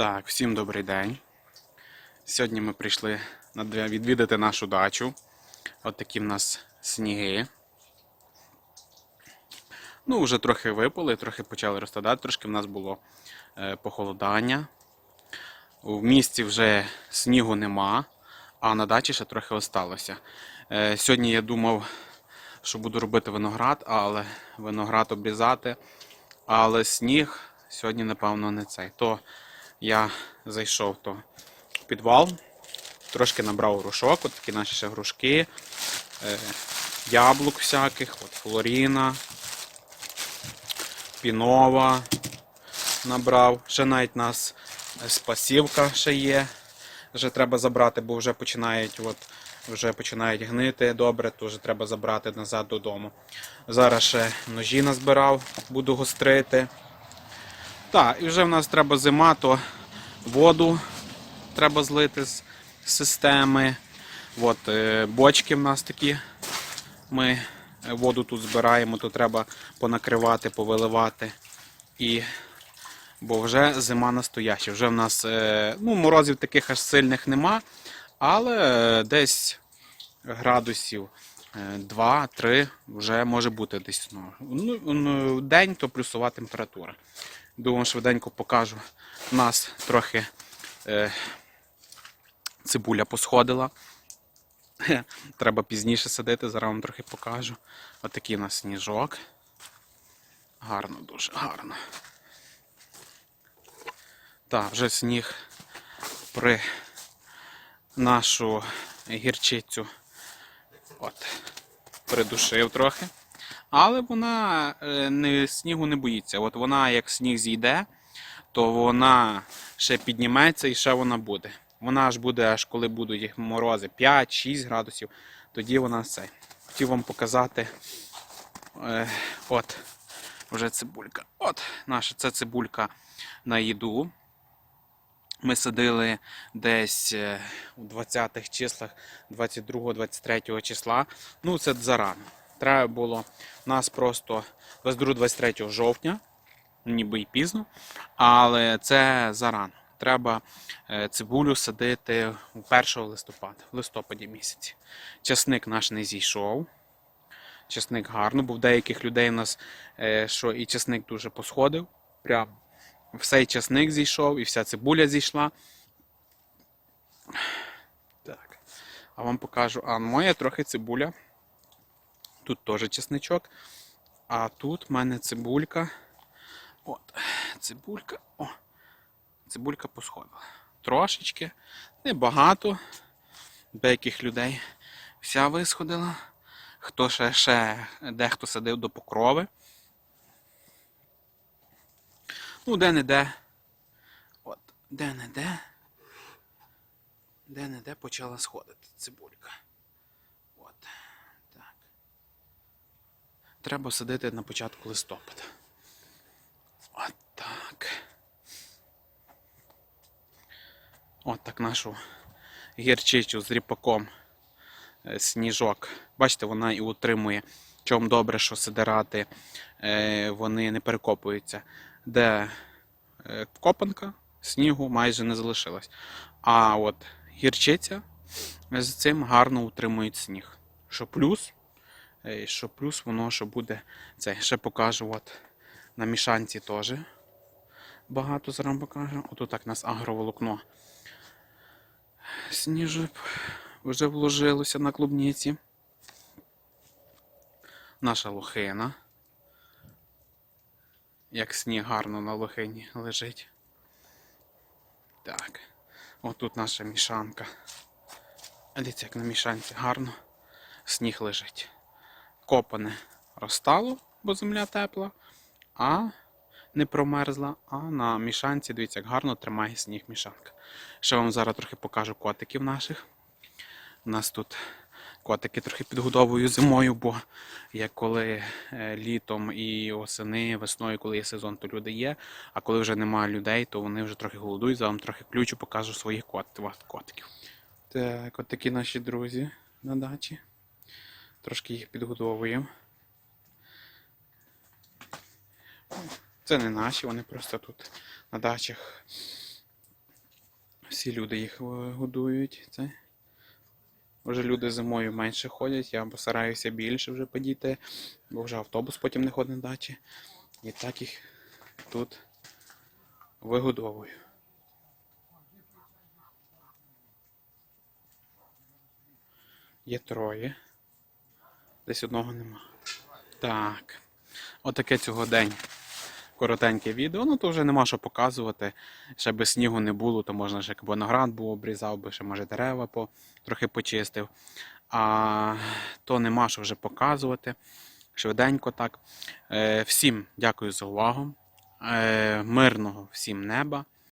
Так, всім добрий день. Сьогодні ми прийшли відвідати нашу дачу. От такі в нас сніги. Ну, вже трохи випали, трохи почали розтадати, трошки в нас було е, похолодання. В місті вже снігу нема, а на дачі ще трохи осталося. Е, сьогодні я думав, що буду робити виноград, але виноград обрізати. Але сніг сьогодні, напевно, не цей. То я зайшов то в підвал, трошки набрав грушок, от такі наші ще грушки, е, яблук всяких, от флоріна, пінова набрав. Ще навіть нас спасівка ще є. Вже треба забрати, бо вже починають, от, вже починають гнити добре, то вже треба забрати назад додому. Зараз ще ножі назбирав, буду гострити. Так, і вже в нас треба зима, то воду треба злити з системи. От, е, бочки в нас такі. Ми е, воду тут збираємо, то треба понакривати, повиливати. І... Бо вже зима настояща. Вже в нас е, ну, морозів таких аж сильних нема, але десь градусів 2-3 вже може бути десь. Ну, ну, ну, день то плюсова температура. Думаю, швиденько покажу. У нас трохи е, цибуля посходила. Треба пізніше садити, зараз вам трохи покажу. Отакий у нас сніжок. Гарно, дуже гарно. Так, вже сніг при нашу гірчицю от, придушив трохи. Але вона е, не, снігу не боїться. От вона, як сніг зійде, то вона ще підніметься і ще вона буде. Вона аж буде, аж коли будуть морози 5-6 градусів, тоді вона цей. Хотів вам показати. Е, от, вже цибулька. От, наша це цибулька на їду. Ми садили десь е, у 20-х числах 22-23 числа. Ну, це зарано. Треба було нас просто 22-23 жовтня, ніби й пізно, але це зарано. Треба е, цибулю садити 1 листопада, в листопаді місяці. Часник наш не зійшов. Часник гарно, бо в деяких людей у нас е, що і часник дуже посходив. Прям все часник зійшов, і вся цибуля зійшла. Так. А вам покажу. А моя трохи цибуля. Тут теж чесничок. А тут в мене цибулька. От, цибулька. О, цибулька посходила. Трошечки, небагато. Деяких людей вся висходила. Хто ще, ще дехто садив до покрови. Ну, де-не-де. От, де-не-де. Де-не-де почала сходити цибулька. От. Так. Треба садити на початку листопада. От так. От так нашу гірчичу з ріпаком е, сніжок. Бачите, вона і утримує. Чому добре, що сидирати, е, вони не перекопуються. Де е, копанка, снігу майже не залишилось. А от гірчиця з цим гарно утримують сніг. Що плюс, е, що плюс воно що буде це. Ще покажу от на мішанці теж. Багато зараз вам покажу. Отут так у нас агроволокно. Сніжок вже вложилося на клубніці. Наша лохина. Як сніг гарно на лохині лежить. Так. Отут наша мішанка. Дивіться, як на мішанці гарно сніг лежить. Копане розстало, бо земля тепла, а не промерзла. А на мішанці, дивіться, як гарно тримає сніг мішанка. Ще вам зараз трохи покажу котиків наших. У нас тут котики трохи підгодовую зимою, бо як коли е, літом і осени, весною, коли є сезон, то люди є. А коли вже немає людей, то вони вже трохи голодують. Зараз вам трохи ключу покажу своїх кот, котиків. Так, от такі наші друзі на дачі. Трошки їх підгодовуємо. Це не наші, вони просто тут на дачах Всі люди їх е, годують. Це. Вже люди зимою менше ходять, я постараюся більше вже подіти, бо вже автобус потім не ходить на дачі. І так їх тут вигодовую. Є троє. Десь одного нема. Так. Отаке цього день. Коротеньке відео. Ну то вже нема що показувати. Ще би снігу не було, то можна ще якби виноград був, обрізав би, ще може дерева по, трохи почистив. А то нема що вже показувати. Швиденько так. Е, всім дякую за увагу. Е, мирного всім неба.